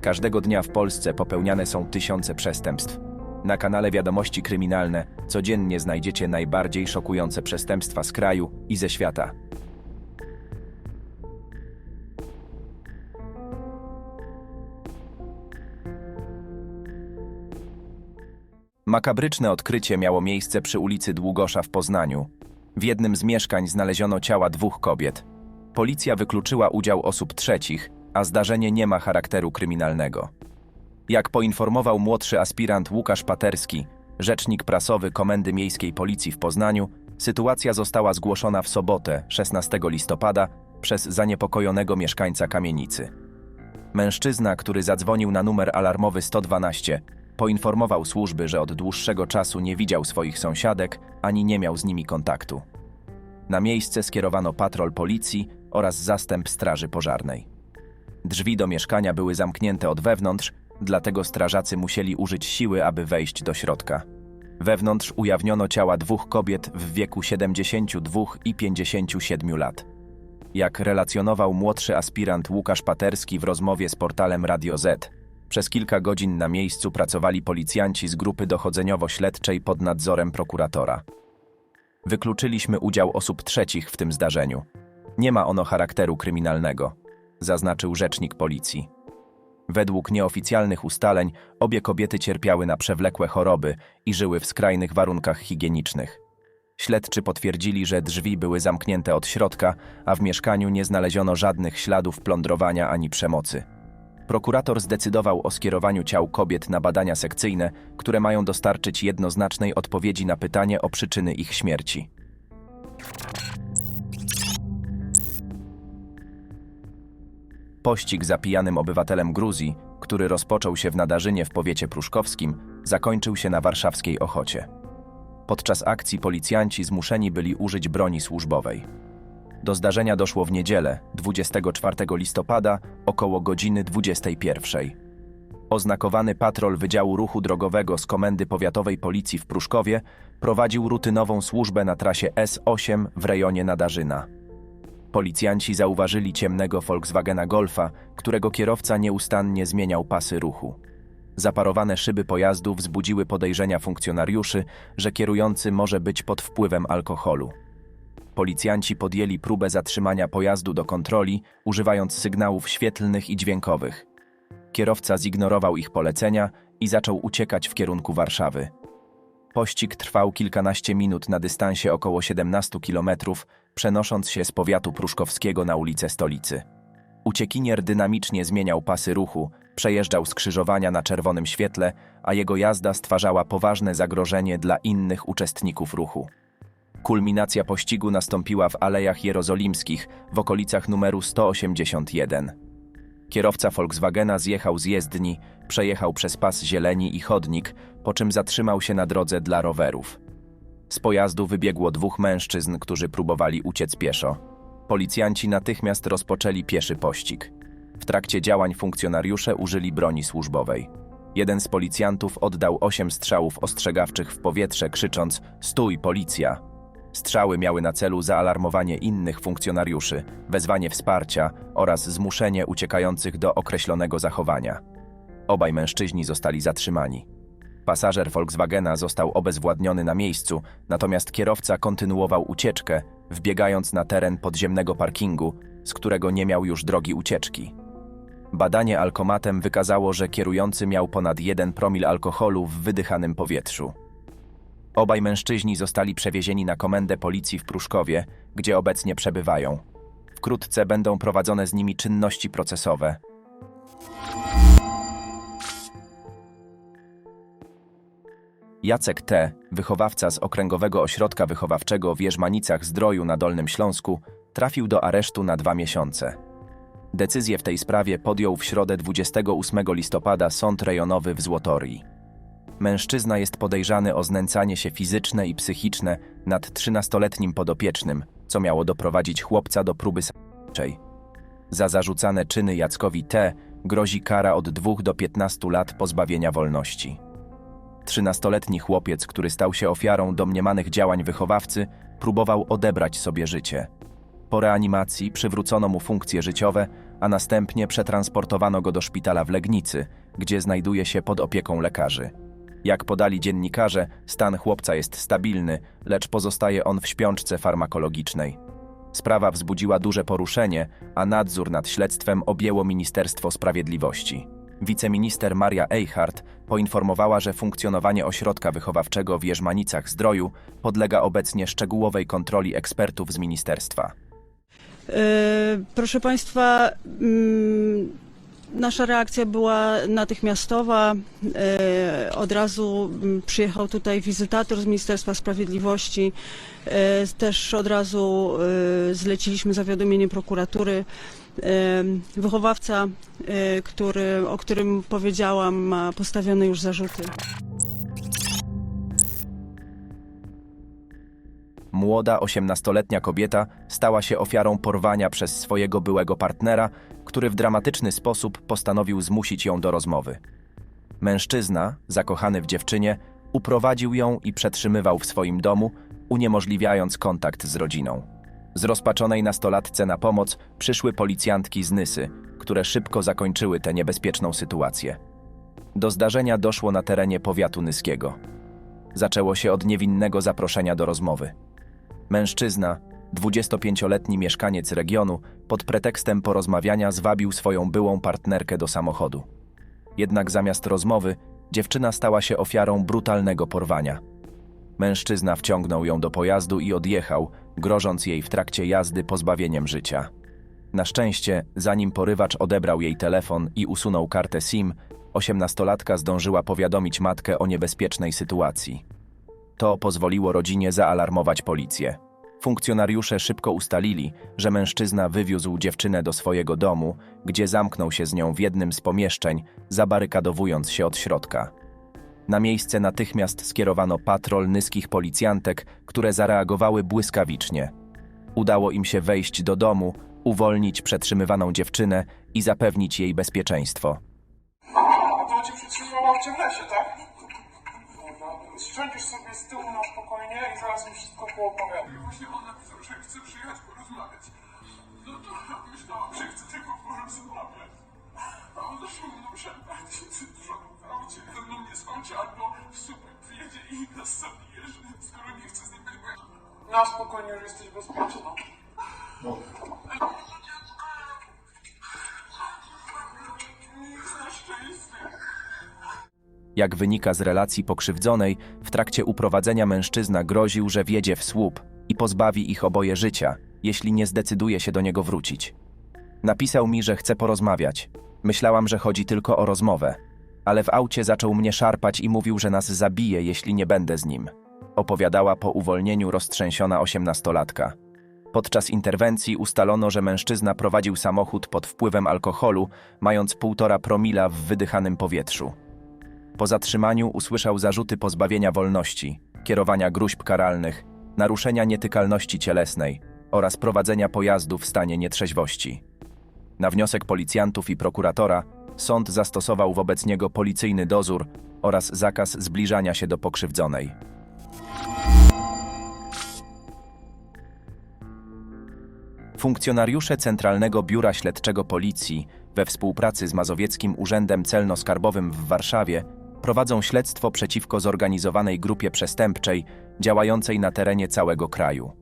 Każdego dnia w Polsce popełniane są tysiące przestępstw. Na kanale Wiadomości Kryminalne codziennie znajdziecie najbardziej szokujące przestępstwa z kraju i ze świata. Makabryczne odkrycie miało miejsce przy ulicy Długosza w Poznaniu. W jednym z mieszkań znaleziono ciała dwóch kobiet. Policja wykluczyła udział osób trzecich, a zdarzenie nie ma charakteru kryminalnego. Jak poinformował młodszy aspirant Łukasz Paterski, rzecznik prasowy Komendy Miejskiej Policji w Poznaniu, sytuacja została zgłoszona w sobotę, 16 listopada, przez zaniepokojonego mieszkańca kamienicy. Mężczyzna, który zadzwonił na numer alarmowy 112, poinformował służby, że od dłuższego czasu nie widział swoich sąsiadek ani nie miał z nimi kontaktu. Na miejsce skierowano patrol policji oraz zastęp straży pożarnej. Drzwi do mieszkania były zamknięte od wewnątrz, dlatego strażacy musieli użyć siły, aby wejść do środka. Wewnątrz ujawniono ciała dwóch kobiet w wieku 72 i 57 lat. Jak relacjonował młodszy aspirant Łukasz Paterski w rozmowie z portalem Radio Z, przez kilka godzin na miejscu pracowali policjanci z grupy dochodzeniowo-śledczej pod nadzorem prokuratora. Wykluczyliśmy udział osób trzecich w tym zdarzeniu. Nie ma ono charakteru kryminalnego, zaznaczył rzecznik policji. Według nieoficjalnych ustaleń obie kobiety cierpiały na przewlekłe choroby i żyły w skrajnych warunkach higienicznych. Śledczy potwierdzili, że drzwi były zamknięte od środka, a w mieszkaniu nie znaleziono żadnych śladów plądrowania ani przemocy. Prokurator zdecydował o skierowaniu ciał kobiet na badania sekcyjne, które mają dostarczyć jednoznacznej odpowiedzi na pytanie o przyczyny ich śmierci. Pościg za pijanym obywatelem Gruzji, który rozpoczął się w Nadarzynie w powiecie pruszkowskim, zakończył się na warszawskiej Ochocie. Podczas akcji policjanci zmuszeni byli użyć broni służbowej. Do zdarzenia doszło w niedzielę, 24 listopada, około godziny 21. Oznakowany patrol Wydziału Ruchu Drogowego z Komendy Powiatowej Policji w Pruszkowie prowadził rutynową służbę na trasie S8 w rejonie Nadarzyna. Policjanci zauważyli ciemnego Volkswagena Golfa, którego kierowca nieustannie zmieniał pasy ruchu. Zaparowane szyby pojazdu wzbudziły podejrzenia funkcjonariuszy, że kierujący może być pod wpływem alkoholu. Policjanci podjęli próbę zatrzymania pojazdu do kontroli, używając sygnałów świetlnych i dźwiękowych. Kierowca zignorował ich polecenia i zaczął uciekać w kierunku Warszawy. Pościg trwał kilkanaście minut na dystansie około 17 kilometrów, przenosząc się z powiatu pruszkowskiego na ulicę stolicy. Uciekinier dynamicznie zmieniał pasy ruchu, przejeżdżał skrzyżowania na czerwonym świetle, a jego jazda stwarzała poważne zagrożenie dla innych uczestników ruchu. Kulminacja pościgu nastąpiła w Alejach Jerozolimskich w okolicach numeru 181. Kierowca Volkswagena zjechał z jezdni, przejechał przez pas zieleni i chodnik, po czym zatrzymał się na drodze dla rowerów. Z pojazdu wybiegło dwóch mężczyzn, którzy próbowali uciec pieszo. Policjanci natychmiast rozpoczęli pieszy pościg. W trakcie działań funkcjonariusze użyli broni służbowej. Jeden z policjantów oddał osiem strzałów ostrzegawczych w powietrze, krzycząc: Stój, policja! Strzały miały na celu zaalarmowanie innych funkcjonariuszy, wezwanie wsparcia oraz zmuszenie uciekających do określonego zachowania. Obaj mężczyźni zostali zatrzymani. Pasażer Volkswagena został obezwładniony na miejscu, natomiast kierowca kontynuował ucieczkę, wbiegając na teren podziemnego parkingu, z którego nie miał już drogi ucieczki. Badanie alkomatem wykazało, że kierujący miał ponad 1 promil alkoholu w wydychanym powietrzu. Obaj mężczyźni zostali przewiezieni na komendę policji w Pruszkowie, gdzie obecnie przebywają. Wkrótce będą prowadzone z nimi czynności procesowe. Jacek T., wychowawca z Okręgowego Ośrodka Wychowawczego w Jerzmanicach Zdroju na Dolnym Śląsku, trafił do aresztu na dwa miesiące. Decyzję w tej sprawie podjął w środę 28 listopada Sąd Rejonowy w Złotorii. Mężczyzna jest podejrzany o znęcanie się fizyczne i psychiczne nad 13-letnim podopiecznym, co miało doprowadzić chłopca do próby samobójczej. Za zarzucane czyny Jackowi T. grozi kara od 2 do 15 lat pozbawienia wolności. 13-letni chłopiec, który stał się ofiarą domniemanych działań wychowawcy, próbował odebrać sobie życie. Po reanimacji przywrócono mu funkcje życiowe a następnie przetransportowano go do szpitala w Legnicy, gdzie znajduje się pod opieką lekarzy. Jak podali dziennikarze, stan chłopca jest stabilny, lecz pozostaje on w śpiączce farmakologicznej. Sprawa wzbudziła duże poruszenie, a nadzór nad śledztwem objęło Ministerstwo Sprawiedliwości. Wiceminister Maria Eichhardt poinformowała, że funkcjonowanie ośrodka wychowawczego w Jerzmanicach-Zdroju podlega obecnie szczegółowej kontroli ekspertów z ministerstwa. E, Proszę Państwa, mm, nasza reakcja była natychmiastowa. E, Od razu mm, przyjechał tutaj wizytator z Ministerstwa Sprawiedliwości. E, Też od razu zleciliśmy zawiadomienie prokuratury. Wychowawca, e, który, o którym powiedziałam, ma postawione już zarzuty. Młoda, 18-letnia kobieta stała się ofiarą porwania przez swojego byłego partnera, który w dramatyczny sposób postanowił zmusić ją do rozmowy. Mężczyzna, zakochany w dziewczynie, uprowadził ją i przetrzymywał w swoim domu, uniemożliwiając kontakt z rodziną. Zrozpaczonej nastolatce na pomoc przyszły policjantki z Nysy, które szybko zakończyły tę niebezpieczną sytuację. Do zdarzenia doszło na terenie powiatu nyskiego. Zaczęło się od niewinnego zaproszenia do rozmowy. Mężczyzna, 25-letni mieszkaniec regionu, pod pretekstem porozmawiania zwabił swoją byłą partnerkę do samochodu. Jednak zamiast rozmowy, dziewczyna stała się ofiarą brutalnego porwania. Mężczyzna wciągnął ją do pojazdu i odjechał, grożąc jej w trakcie jazdy pozbawieniem życia. Na szczęście, zanim porywacz odebrał jej telefon i usunął kartę SIM, osiemnastolatka zdążyła powiadomić matkę o niebezpiecznej sytuacji. To pozwoliło rodzinie zaalarmować policję. Funkcjonariusze szybko ustalili, że mężczyzna wywiózł dziewczynę do swojego domu, gdzie zamknął się z nią w jednym z pomieszczeń, zabarykadowując się od środka. Na miejsce natychmiast skierowano patrol nyskich policjantek, które zareagowały błyskawicznie. Udało im się wejść do domu, uwolnić przetrzymywaną dziewczynę i zapewnić jej bezpieczeństwo. To cię przytrzymała w lesie, tak? Dobra. Siądziesz sobie z tyłu na spokojnie i zaraz mi wszystko poopowiadam. I właśnie on napisał, że chce przyjechać porozmawiać. No to myślałam, że chce tylko porozmawiać. A on zaczął mną szarpać w aucie. Ze mną nie skończy albo w super przyjedzie i nas zabije, że skoro nie chce z nim być. Na spokojnie już jesteś bezpieczna. Szczęście. Jak wynika z relacji pokrzywdzonej, w trakcie uprowadzenia mężczyzna groził, że wjedzie w słup i pozbawi ich oboje życia, jeśli nie zdecyduje się do niego wrócić. Napisał mi, że chce porozmawiać. Myślałam, że chodzi tylko o rozmowę, ale w aucie zaczął mnie szarpać i mówił, że nas zabije, jeśli nie będę z nim. Opowiadała po uwolnieniu roztrzęsiona osiemnastolatka. Podczas interwencji ustalono, że mężczyzna prowadził samochód pod wpływem alkoholu, mając półtora promila w wydychanym powietrzu. Po zatrzymaniu usłyszał zarzuty pozbawienia wolności, kierowania gruźb karalnych, naruszenia nietykalności cielesnej oraz prowadzenia pojazdu w stanie nietrzeźwości. Na wniosek policjantów i prokuratora sąd zastosował wobec niego policyjny dozór oraz zakaz zbliżania się do pokrzywdzonej. Funkcjonariusze Centralnego Biura Śledczego Policji we współpracy z Mazowieckim Urzędem Celno-Skarbowym w Warszawie prowadzą śledztwo przeciwko zorganizowanej grupie przestępczej działającej na terenie całego kraju.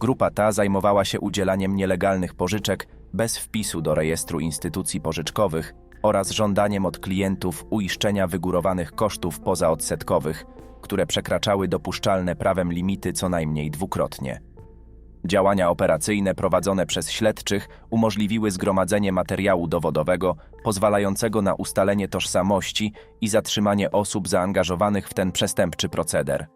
Grupa ta zajmowała się udzielaniem nielegalnych pożyczek bez wpisu do rejestru instytucji pożyczkowych oraz żądaniem od klientów uiszczenia wygórowanych kosztów pozaodsetkowych, które przekraczały dopuszczalne prawem limity co najmniej dwukrotnie. Działania operacyjne prowadzone przez śledczych umożliwiły zgromadzenie materiału dowodowego pozwalającego na ustalenie tożsamości i zatrzymanie osób zaangażowanych w ten przestępczy proceder.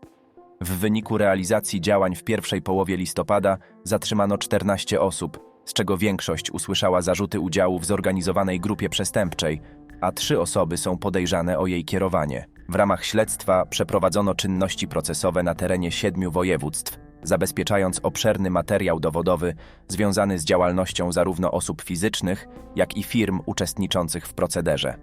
W wyniku realizacji działań w pierwszej połowie listopada zatrzymano 14 osób, z czego większość usłyszała zarzuty udziału w zorganizowanej grupie przestępczej, a trzy osoby są podejrzane o jej kierowanie. W ramach śledztwa przeprowadzono czynności procesowe na terenie siedmiu województw, zabezpieczając obszerny materiał dowodowy związany z działalnością zarówno osób fizycznych, jak i firm uczestniczących w procederze.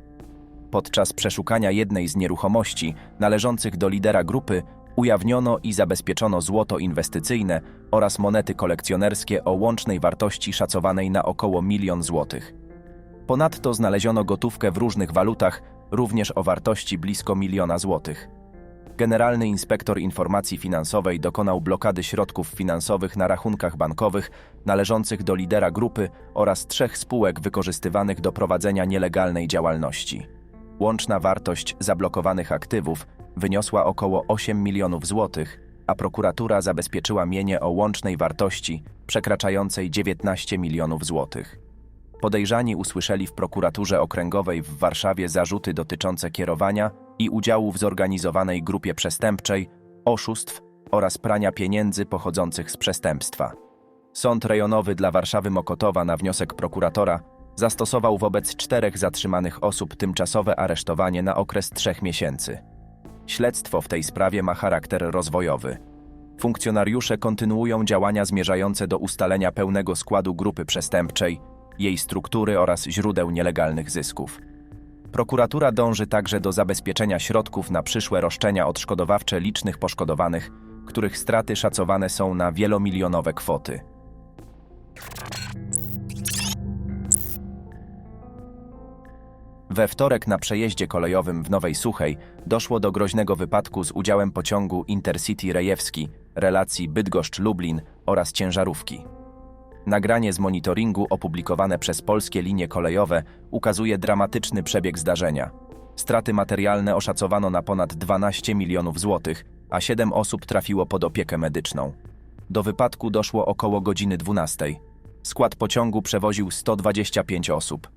Podczas przeszukania jednej z nieruchomości należących do lidera grupy Ujawniono i zabezpieczono złoto inwestycyjne oraz monety kolekcjonerskie o łącznej wartości szacowanej na około milion złotych. Ponadto znaleziono gotówkę w różnych walutach, również o wartości blisko miliona złotych. Generalny inspektor informacji finansowej dokonał blokady środków finansowych na rachunkach bankowych należących do lidera grupy oraz trzech spółek wykorzystywanych do prowadzenia nielegalnej działalności. Łączna wartość zablokowanych aktywów wyniosła około 8 milionów złotych, a prokuratura zabezpieczyła mienie o łącznej wartości przekraczającej 19 milionów złotych. Podejrzani usłyszeli w prokuraturze okręgowej w Warszawie zarzuty dotyczące kierowania i udziału w zorganizowanej grupie przestępczej, oszustw oraz prania pieniędzy pochodzących z przestępstwa. Sąd rejonowy dla Warszawy Mokotowa na wniosek prokuratora zastosował wobec czterech zatrzymanych osób tymczasowe aresztowanie na okres trzech miesięcy. Śledztwo w tej sprawie ma charakter rozwojowy. Funkcjonariusze kontynuują działania zmierzające do ustalenia pełnego składu grupy przestępczej, jej struktury oraz źródeł nielegalnych zysków. Prokuratura dąży także do zabezpieczenia środków na przyszłe roszczenia odszkodowawcze licznych poszkodowanych, których straty szacowane są na wielomilionowe kwoty. We wtorek na przejeździe kolejowym w Nowej Suchej doszło do groźnego wypadku z udziałem pociągu Intercity Rejewski, relacji Bydgoszcz-Lublin oraz ciężarówki. Nagranie z monitoringu opublikowane przez polskie linie kolejowe ukazuje dramatyczny przebieg zdarzenia. Straty materialne oszacowano na ponad 12 milionów złotych, a 7 osób trafiło pod opiekę medyczną. Do wypadku doszło około godziny 12. Skład pociągu przewoził 125 osób.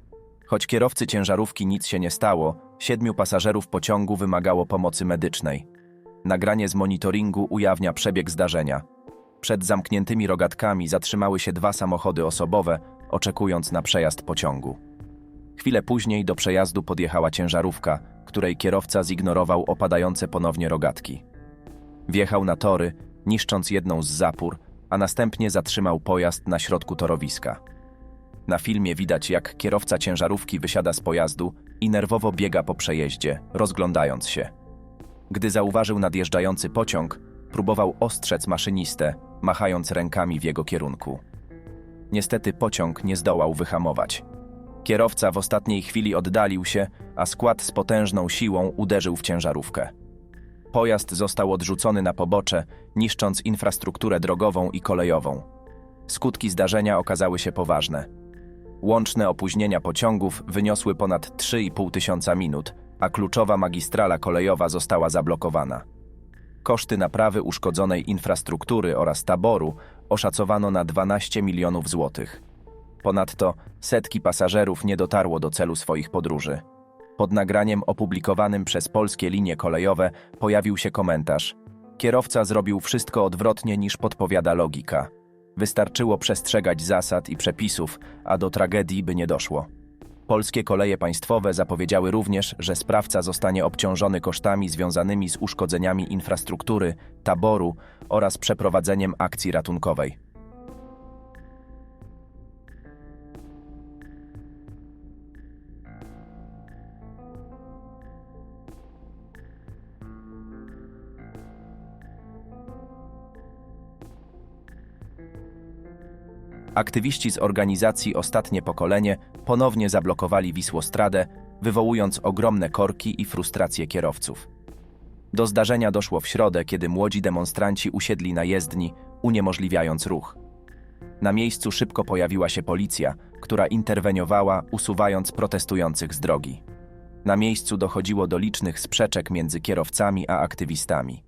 Choć kierowcy ciężarówki nic się nie stało, siedmiu pasażerów pociągu wymagało pomocy medycznej. Nagranie z monitoringu ujawnia przebieg zdarzenia. Przed zamkniętymi rogatkami zatrzymały się dwa samochody osobowe, oczekując na przejazd pociągu. Chwilę później do przejazdu podjechała ciężarówka, której kierowca zignorował opadające ponownie rogatki. Wjechał na tory, niszcząc jedną z zapór, a następnie zatrzymał pojazd na środku torowiska. Na filmie widać, jak kierowca ciężarówki wysiada z pojazdu i nerwowo biega po przejeździe, rozglądając się. Gdy zauważył nadjeżdżający pociąg, próbował ostrzec maszynistę, machając rękami w jego kierunku. Niestety pociąg nie zdołał wyhamować. Kierowca w ostatniej chwili oddalił się, a skład z potężną siłą uderzył w ciężarówkę. Pojazd został odrzucony na pobocze, niszcząc infrastrukturę drogową i kolejową. Skutki zdarzenia okazały się poważne. Łączne opóźnienia pociągów wyniosły ponad 3,5 tysiąca minut, a kluczowa magistrala kolejowa została zablokowana. Koszty naprawy uszkodzonej infrastruktury oraz taboru oszacowano na 12 milionów złotych. Ponadto setki pasażerów nie dotarło do celu swoich podróży. Pod nagraniem opublikowanym przez polskie linie kolejowe pojawił się komentarz: Kierowca zrobił wszystko odwrotnie niż podpowiada logika. Wystarczyło przestrzegać zasad i przepisów, a do tragedii by nie doszło. Polskie koleje państwowe zapowiedziały również, że sprawca zostanie obciążony kosztami związanymi z uszkodzeniami infrastruktury, taboru oraz przeprowadzeniem akcji ratunkowej. Aktywiści z organizacji Ostatnie Pokolenie ponownie zablokowali Wisłostradę, wywołując ogromne korki i frustrację kierowców. Do zdarzenia doszło w środę, kiedy młodzi demonstranci usiedli na jezdni, uniemożliwiając ruch. Na miejscu szybko pojawiła się policja, która interweniowała, usuwając protestujących z drogi. Na miejscu dochodziło do licznych sprzeczek między kierowcami a aktywistami.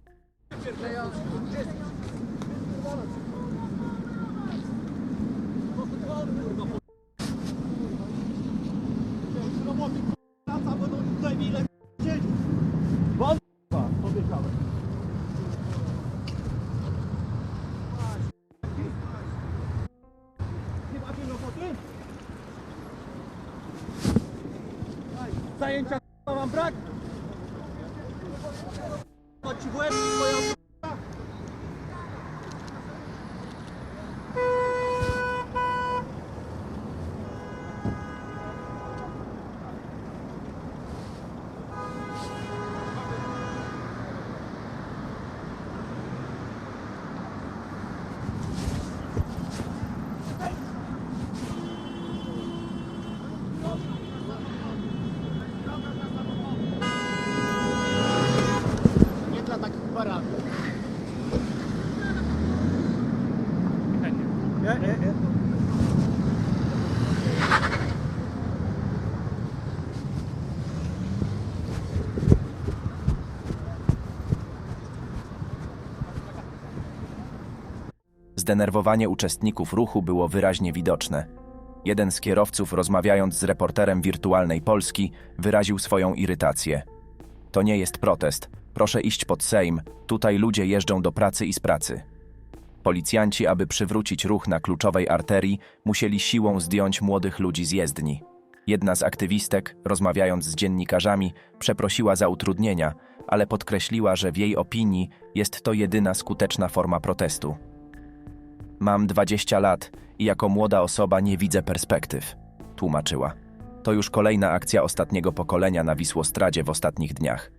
Zdenerwowanie uczestników ruchu było wyraźnie widoczne. Jeden z kierowców, rozmawiając z reporterem wirtualnej Polski, wyraził swoją irytację. To nie jest protest. Proszę iść pod Sejm. Tutaj ludzie jeżdżą do pracy i z pracy. Policjanci, aby przywrócić ruch na kluczowej arterii, musieli siłą zdjąć młodych ludzi z jezdni. Jedna z aktywistek, rozmawiając z dziennikarzami, przeprosiła za utrudnienia, ale podkreśliła, że w jej opinii jest to jedyna skuteczna forma protestu. Mam 20 lat i jako młoda osoba nie widzę perspektyw, tłumaczyła. To już kolejna akcja ostatniego pokolenia na Wisłostradzie w ostatnich dniach.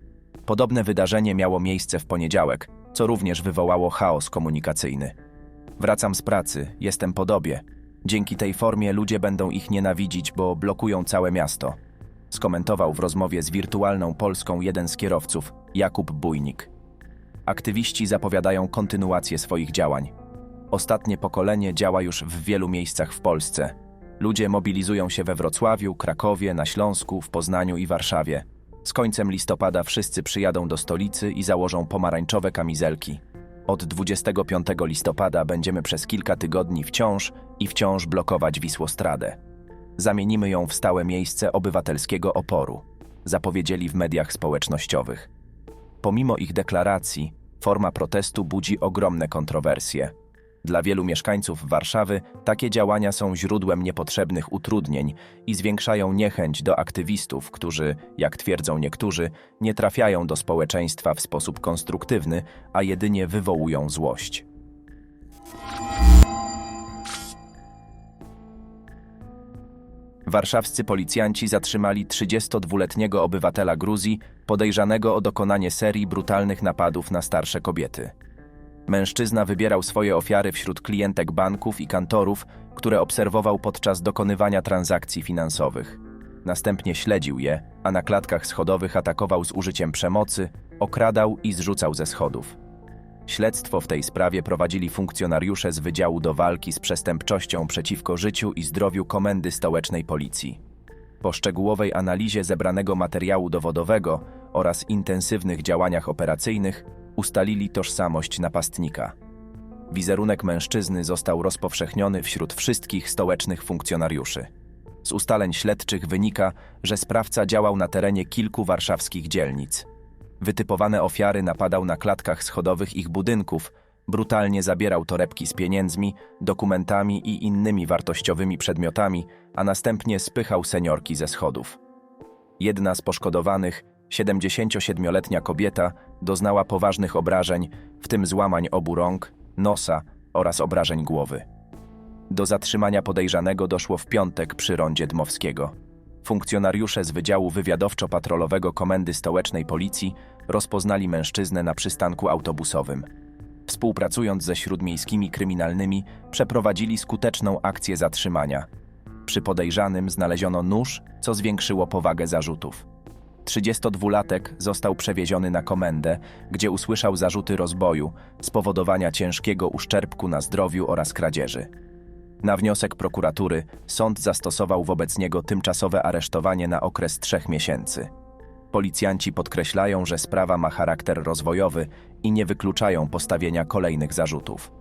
Podobne wydarzenie miało miejsce w poniedziałek, co również wywołało chaos komunikacyjny. Wracam z pracy, jestem po dobie. Dzięki tej formie ludzie będą ich nienawidzić, bo blokują całe miasto. Skomentował w rozmowie z wirtualną Polską jeden z kierowców, Jakub Bujnik. Aktywiści zapowiadają kontynuację swoich działań. Ostatnie pokolenie działa już w wielu miejscach w Polsce. Ludzie mobilizują się we Wrocławiu, Krakowie, na Śląsku, w Poznaniu i Warszawie. Z końcem listopada wszyscy przyjadą do stolicy i założą pomarańczowe kamizelki. Od 25 listopada będziemy przez kilka tygodni wciąż i wciąż blokować Wisłostradę. Zamienimy ją w stałe miejsce obywatelskiego oporu, zapowiedzieli w mediach społecznościowych. Pomimo ich deklaracji, forma protestu budzi ogromne kontrowersje. Dla wielu mieszkańców Warszawy takie działania są źródłem niepotrzebnych utrudnień i zwiększają niechęć do aktywistów, którzy, jak twierdzą niektórzy, nie trafiają do społeczeństwa w sposób konstruktywny, a jedynie wywołują złość. Warszawscy policjanci zatrzymali 32-letniego obywatela Gruzji podejrzanego o dokonanie serii brutalnych napadów na starsze kobiety. Mężczyzna wybierał swoje ofiary wśród klientek banków i kantorów, które obserwował podczas dokonywania transakcji finansowych. Następnie śledził je, a na klatkach schodowych atakował z użyciem przemocy, okradał i zrzucał ze schodów. Śledztwo w tej sprawie prowadzili funkcjonariusze z Wydziału do Walki z Przestępczością przeciwko Życiu i Zdrowiu Komendy Stołecznej Policji. Po szczegółowej analizie zebranego materiału dowodowego oraz intensywnych działaniach operacyjnych ustalili tożsamość napastnika. Wizerunek mężczyzny został rozpowszechniony wśród wszystkich stołecznych funkcjonariuszy. Z ustaleń śledczych wynika, że sprawca działał na terenie kilku warszawskich dzielnic. Wytypowane ofiary napadał na klatkach schodowych ich budynków, brutalnie zabierał torebki z pieniędzmi, dokumentami i innymi wartościowymi przedmiotami, a następnie spychał seniorki ze schodów. Jedna z poszkodowanych, 77-letnia kobieta, doznała poważnych obrażeń, w tym złamań obu rąk, nosa oraz obrażeń głowy. Do zatrzymania podejrzanego doszło w piątek przy rondzie Dmowskiego. Funkcjonariusze z Wydziału Wywiadowczo-Patrolowego Komendy Stołecznej Policji rozpoznali mężczyznę na przystanku autobusowym. Współpracując ze śródmiejskimi kryminalnymi, przeprowadzili skuteczną akcję zatrzymania. Przy podejrzanym znaleziono nóż, co zwiększyło powagę zarzutów. 32-latek został przewieziony na komendę, gdzie usłyszał zarzuty rozboju, spowodowania ciężkiego uszczerbku na zdrowiu oraz kradzieży. Na wniosek prokuratury sąd zastosował wobec niego tymczasowe aresztowanie na okres trzech miesięcy. Policjanci podkreślają, że sprawa ma charakter rozwojowy i nie wykluczają postawienia kolejnych zarzutów.